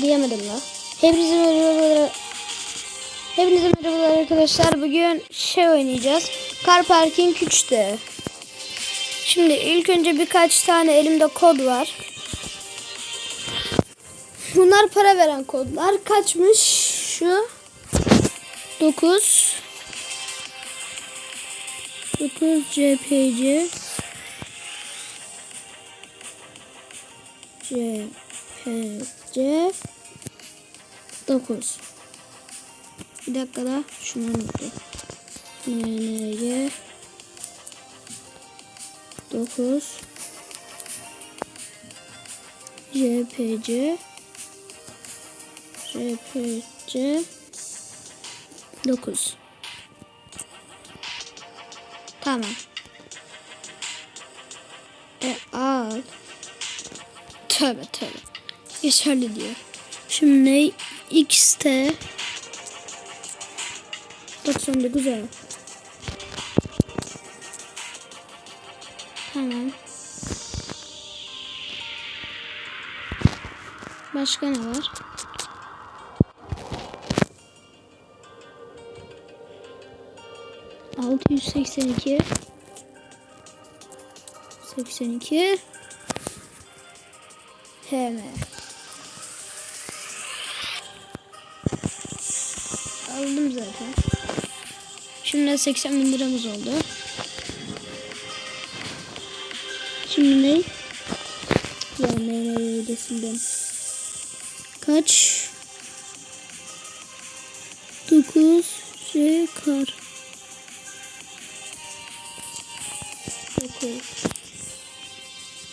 diyemedim la. Hepinize merhabalar. Hepinize merhabalar arkadaşlar. Bugün şey oynayacağız. Car Parking 3'te. Şimdi ilk önce birkaç tane elimde kod var. Bunlar para veren kodlar. Kaçmış şu? 9 9 CPC CPC 9 Bir dakika da şunu unuttum. NNG 9 JPC JPC 9 Tamam. E al. Tövbe tövbe. Geçerli diyor. Şimdi XT 99 al. Tamam. Başka ne var? Altı yüz seksen iki. Seksen iki. HM. Aldım zaten. Şimdi 80 bin liramız oldu. Şimdi ne? Ya ne ödesimden. Kaç? 9 şey kar. 9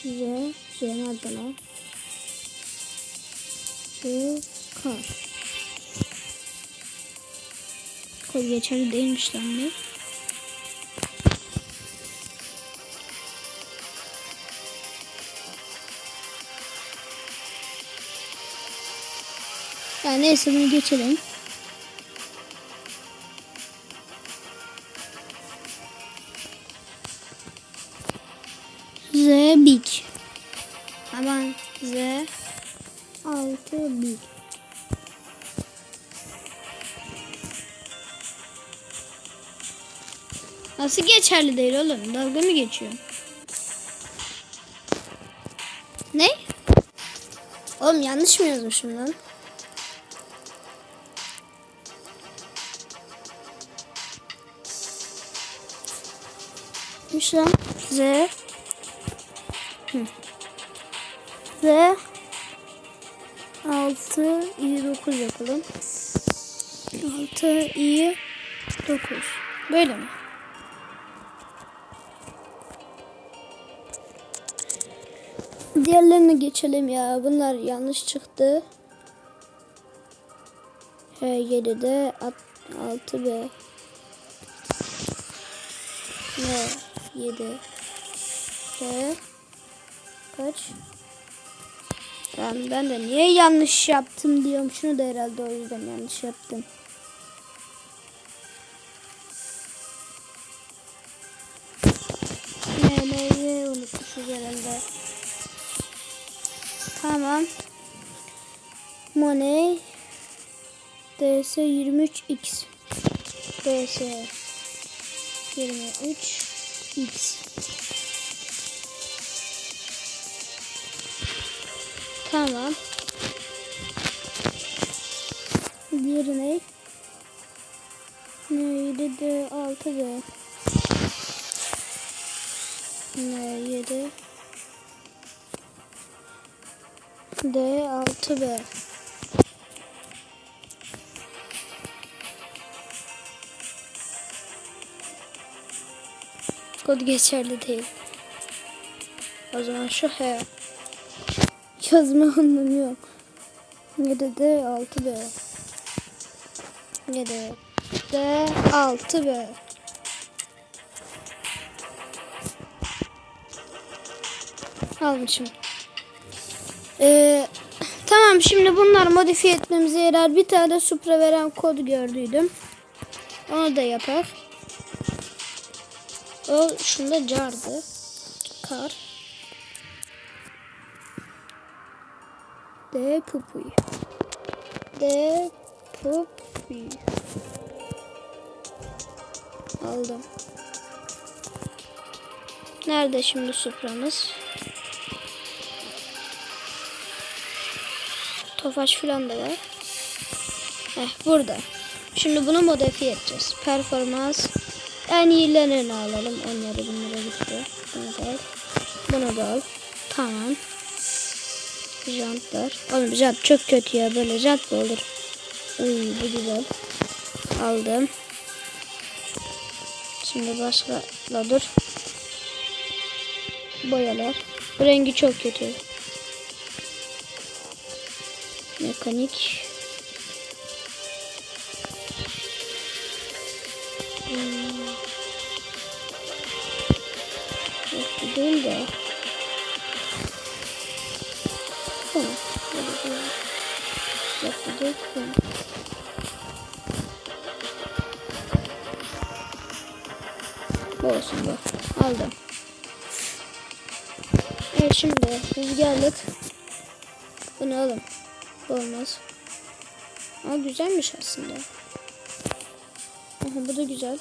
Z Z nerede lan? Z kar. Kod geçerli değilmiş lan bu. Ya neyse bunu geçelim. Z big. Aman Z 6 big. Nasıl geçerli değil oğlum? Dalga mı geçiyor? Ne? Oğlum yanlış mı yazmışım lan? Neymiş lan? Z. Z 6 i 9 yapalım. 6 i 9. Böyle mi? Diğerlerine geçelim ya. Bunlar yanlış çıktı. H7'de 6B. Ne? 7. H. Kaç? Ben, ben de niye yanlış yaptım diyorum. Şunu da herhalde o yüzden yanlış yaptım. Tamam. Money DS 23X DS 23X Tamam. Diğeri ne? Neydi de 6B Ne 7 D6B Kod geçerli değil. O zaman şu H. Yazma anlamı yok. 7 D6B 7 D6B Almışım. Ee, tamam şimdi bunlar modifiye etmemize yarar. Bir tane Supra veren kod gördüydüm. Onu da yapar. O şunda cardı. Kar. De pupuy. de Poppy. Aldım. Nerede şimdi Supra'mız? Tofaş falan da var. Heh, burada. Şimdi bunu modifiye edeceğiz. Performans en iyilerini alalım. Onları bunlara gitti. Bunu da al. Bunu da al. Tamam. Jantlar. Oğlum jant çok kötü ya. Böyle jant mı olur? Uy bu güzel. Aldım. Şimdi başka la dur. Boyalar. Bu rengi çok kötü. Mekanik. Hmm. De. Tamam. Tamam. Bu olsun bu. Aldım. Evet şimdi rüzgarlık. Bunu alın. Olmaz. Ama güzelmiş aslında. Aha, bu da güzel.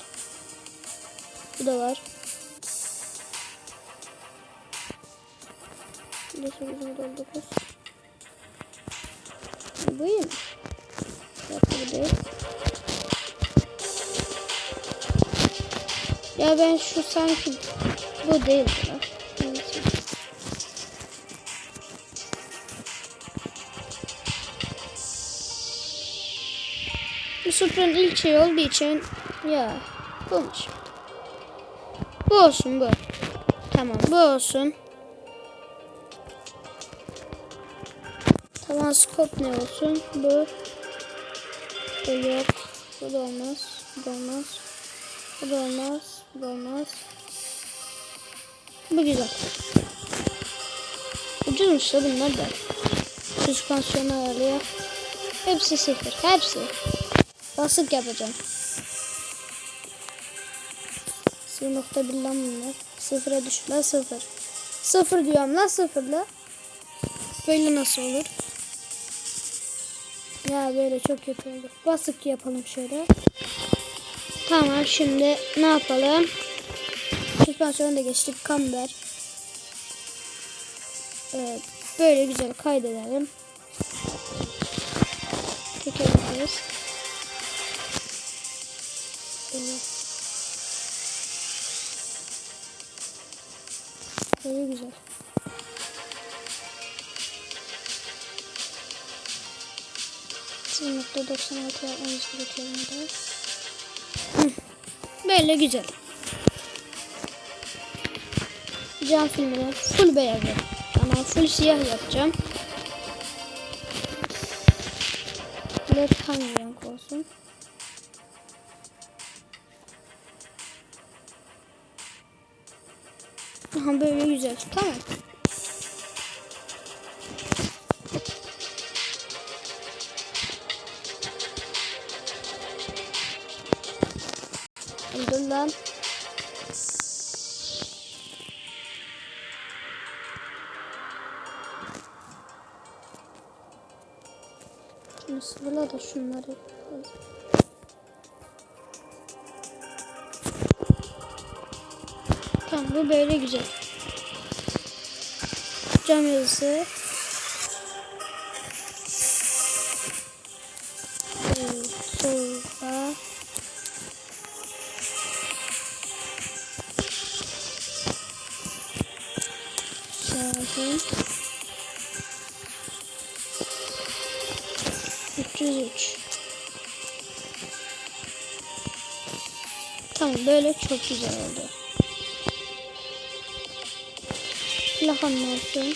Bu da var. Bu da 8 9. Bu iyi mi? Yok bu değil. Ya ben şu sanki bu değil ya. Supra'nın ilk şey olduğu için ya bulmuş. Bu olsun bu. Tamam bu olsun. Tamam skop ne olsun? Bu. Bu yok. Bu da olmaz. Bu da olmaz. Bu da olmaz. Bu da olmaz. Bu güzel. Ucuzmuş da bunlar da. Süspansiyonu ayarlıyor. Hepsi sıfır. Hepsi. Basık yapacağım. 0.1 lan bunlar. Sıfıra düş. La sıfır. Sıfır diyorum la sıfır la. Böyle nasıl olur? Ya böyle çok kötü oldu. Basık yapalım şöyle. Tamam şimdi ne yapalım? Süspansiyonu da geçtik. Kamber. Evet, böyle güzel kaydedelim. Çekebiliriz. Nokta 96 yapmamız gerekiyor Böyle güzel. Cam filmini full beyaz. Ama full siyah yapacağım. Led hangi renk olsun? Aha böyle güzel. Tamam. Lan. Şunu sıvıla da şunları. Tamam bu böyle güzel. Cam yazısı. Böyle çok güzel oldu. Lahan olsun.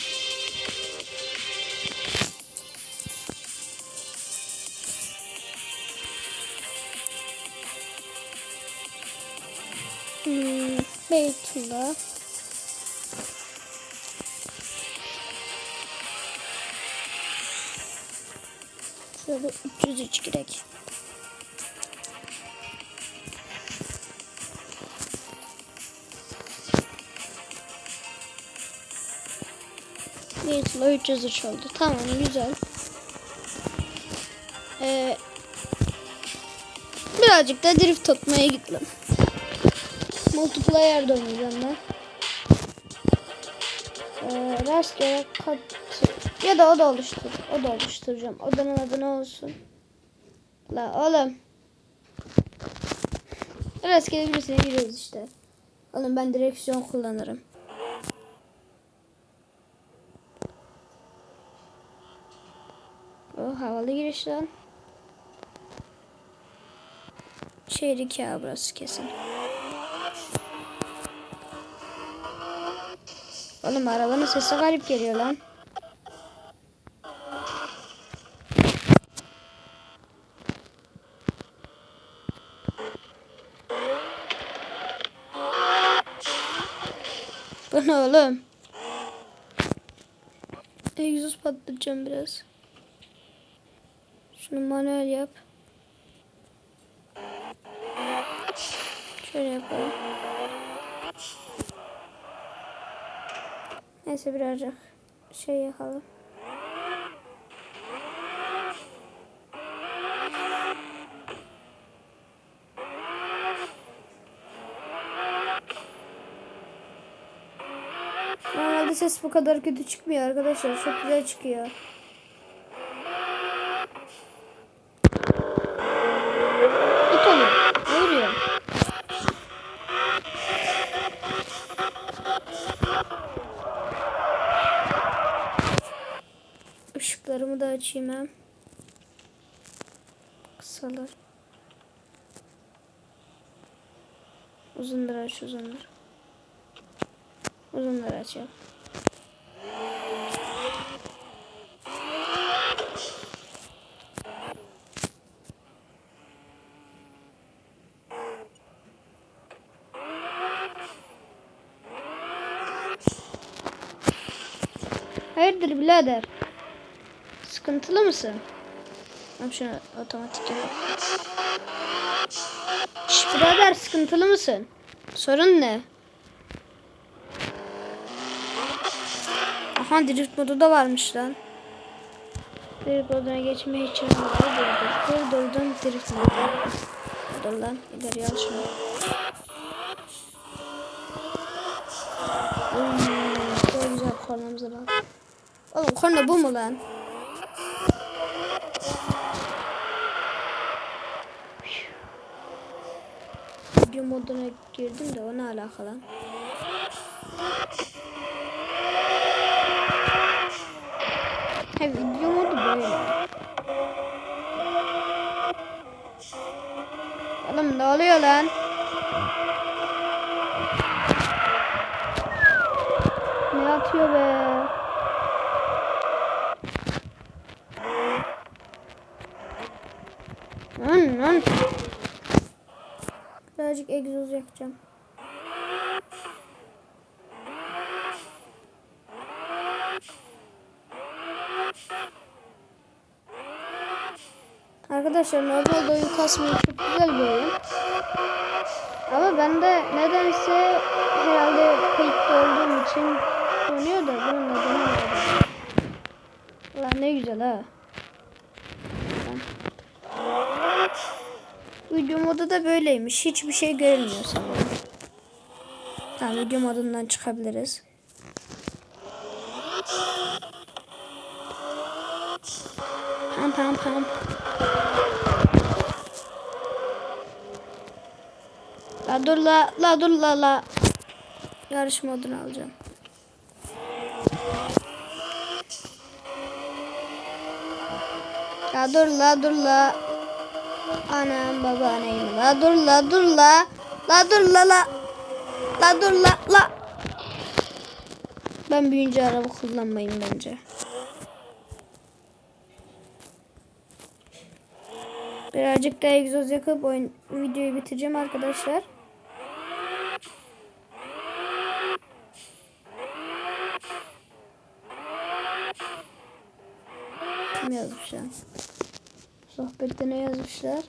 Hmm, Beytullah. Şöyle 303 girek. Beytullah 303 oldu. Tamam güzel. Ee, birazcık da drift atmaya gittim. Multiplayer'de oynayacağım ben. Ee, rastgele kat ya da o da oluştur. O da oluşturacağım. Odanın adı ne olsun? La oğlum. Rastgele birisine giriyoruz işte. Oğlum ben direksiyon kullanırım. O havalı giriş lan. Şehir iki ağa burası kesin. Oğlum arabanın sesi garip geliyor lan. Bu ne oğlum? Egzoz patlatacağım biraz. Şunu manuel yap. Şöyle yapalım. Neyse birazcık şey yapalım. Normalde ses bu kadar kötü çıkmıyor arkadaşlar. Çok güzel çıkıyor. Hem. Kısalar. Uzundur aç uzundur. Uzundur açalım. Hayırdır birader? Sıkıntılı mısın? Ben şunu otomatik yapayım. Şş sıkıntılı mısın? Sorun ne? Aha drift modu da varmış lan. Drift moduna geçmeye hiç Dur durdum drift modu. Dur lan ileri al şunu. Hmm, çok güzel kornamıza bak. Oğlum korna bu mu lan? Video moduna girdim de o ne alaka lan? He video modu böyle. Oğlum ne oluyor lan? Ne atıyor be? Lan lan. Birazcık egzoz yakacağım. Arkadaşlar normalde oyun kasmayı çok güzel bir oyun. Ama ben de nedense herhalde kayıtlı olduğum için oynuyor da bunun adını anladım. Ulan ne güzel ha. Video modu da böyleymiş. Hiçbir şey görünmüyor sanırım. Tamam video modundan çıkabiliriz. Pam pam pam. La dur la la dur la la. Yarış modunu alacağım. La dur la dur la. Anam babaanneyim. La dur la dur la. La dur la la. La dur la la. Ben büyüyünce araba kullanmayayım bence. Birazcık da egzoz yakıp oyun videoyu bitireceğim arkadaşlar. Kim yazmış lan? Sohbette ne yazmışlar?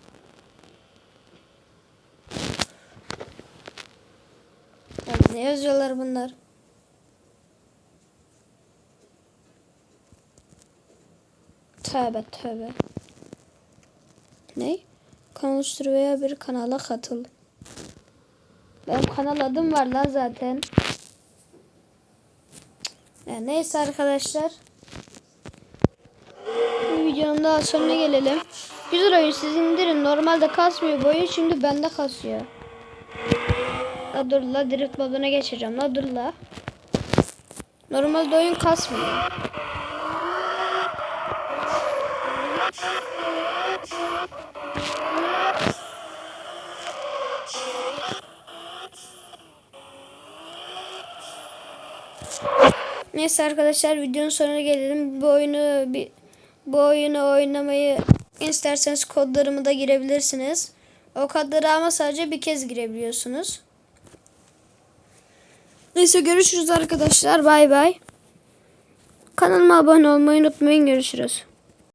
Ya ne yazıyorlar bunlar? Tövbe tövbe. Ne? Kanal oluştur veya bir kanala katıl. Benim kanal adım var lan zaten. Ya neyse arkadaşlar. Videonun daha sonuna gelelim. Güzel oyun siz indirin. Normalde kasmıyor bu oyun. Şimdi bende kasıyor. La dur la direkt moduna geçeceğim. La dur la. Normalde oyun kasmıyor. Neyse arkadaşlar videonun sonuna gelelim. Bu oyunu bir bu oyunu oynamayı isterseniz kodlarımı da girebilirsiniz. O kodları ama sadece bir kez girebiliyorsunuz. Neyse görüşürüz arkadaşlar. Bay bay. Kanalıma abone olmayı unutmayın. Görüşürüz.